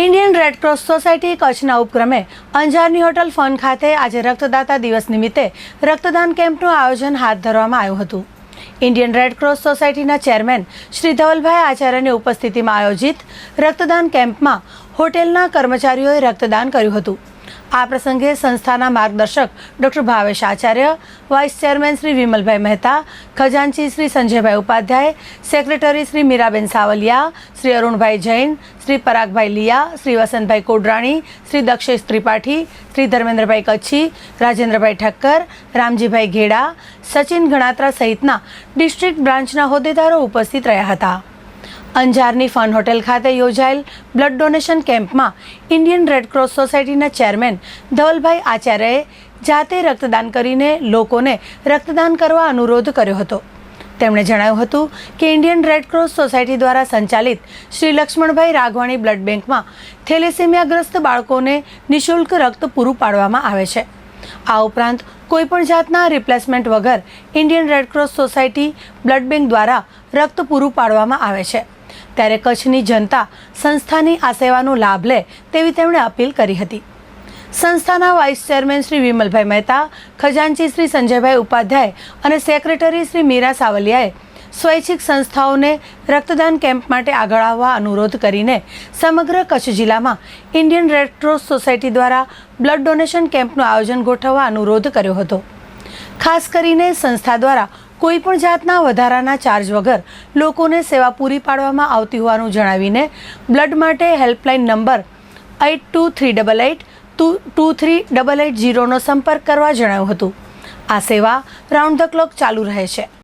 Indian Red Cross society કચ્છના ઉપક્રમે અંજારની hotel fun ખાતે આજે રક્તદાતા દિવસ નિમિત્તે રક્તદાન કેમ્પનું આયોજન હાથ ધરવામાં આવ્યું હતું. ઇન્ડિયન રેડક્રોસ સોસાયટીના ચેરમેન શ્રી ધવલભાઈ આચાર્યની ઉપસ્થિતિમાં આયોજિત રક્તદાન કેમ્પમાં હોટેલના કર્મચારીઓએ રક્તદાન કર્યું હતું. આ પ્રસંગે સંસ્થાના માર્ગદર્શક doctor Bhavesh Acharya, vice chairman Shri Vimalbhai Mehta, ખજાનચી Shri Sanjaybhai Upadhyay, secretary Shri Miraben Savaliya, Shri Arunbhai Jain, Shri Paragbhai Liya, Shri Vasantbhai Kodrani, Shri Dakshesh Tripathi, Shri Dharmendrabhai Kachchhi, Rajendrabhai Thakkar, Ramjibhai Gheda, Sachin Ganatra સહિતના ડિસ્ટ્રિક્ટ બ્રાન્ચના હોદ્દેદારો ઉપસ્થિત રહ્યા હતા. અંજારની ફન હોટેલ ખાતે યોજાયેલ બ્લડ ડોનેશન કેમ્પમાં ઇન્ડિયન રેડક્રોસ સોસાયટીના ચેરમેન ધવલભાઈ આચાર્યએ જાતે રક્તદાન કરીને લોકોને રક્તદાન કરવા અનુરોધ કર્યો હતો. તેમણે જણાવ્યું હતું કે ઇન્ડિયન રેડક્રોસ સોસાયટી દ્વારા સંચાલિત શ્રી લક્ષ્મણભાઈ રાઘવાણી બ્લડ બેંકમાં થેલેસેમિયાગ્રસ્ત બાળકોને નિઃશુલ્ક રક્ત પૂરું પાડવામાં આવે છે. આ ઉપરાંત કોઈપણ જાતના રિપ્લેસમેન્ટ વગર Indian Red Cross society blood bank દ્વારા રક્ત પૂરું પાડવામાં આવે છે. ત્યારે કચ્છની જનતા સંસ્થાની આ સેવાનો લાભ લે તેવી તેમણે અપીલ કરી હતી. સંસ્થાના વાઇસ ચેરમેન શ્રી વિમલભાઈ મહેતા, ખજાનચી શ્રી સંજયભાઈ ઉપાધ્યાય અને સેક્રેટરી શ્રી મીરા સાવલિયાએ સ્વૈચ્છિક સંસ્થાઓને રક્તદાન કેમ્પ માટે આગળ આવવા અનુરોધ કરીને સમગ્ર કચ્છ જિલ્લામાં ઇન્ડિયન રેડક્રોસ સોસાયટી દ્વારા બ્લડ ડોનેશન કેમ્પનું આયોજન ગોઠવવા અનુરોધ કર્યો હતો. ખાસ કરીને સંસ્થા દ્વારા કોઈ પણ જાતના વધારાના ચાર્જ વગર લોકોને સેવા પૂરી પાડવામાં આવતી હોવાનું જણાવીને બ્લડ માટે helpline number eight two three double eight two two three double eight જીરોનો સંપર્ક કરવા જણાવ્યું હતું. આ સેવા રાઉન્ડ ધ ક્લોક ચાલુ રહે છે.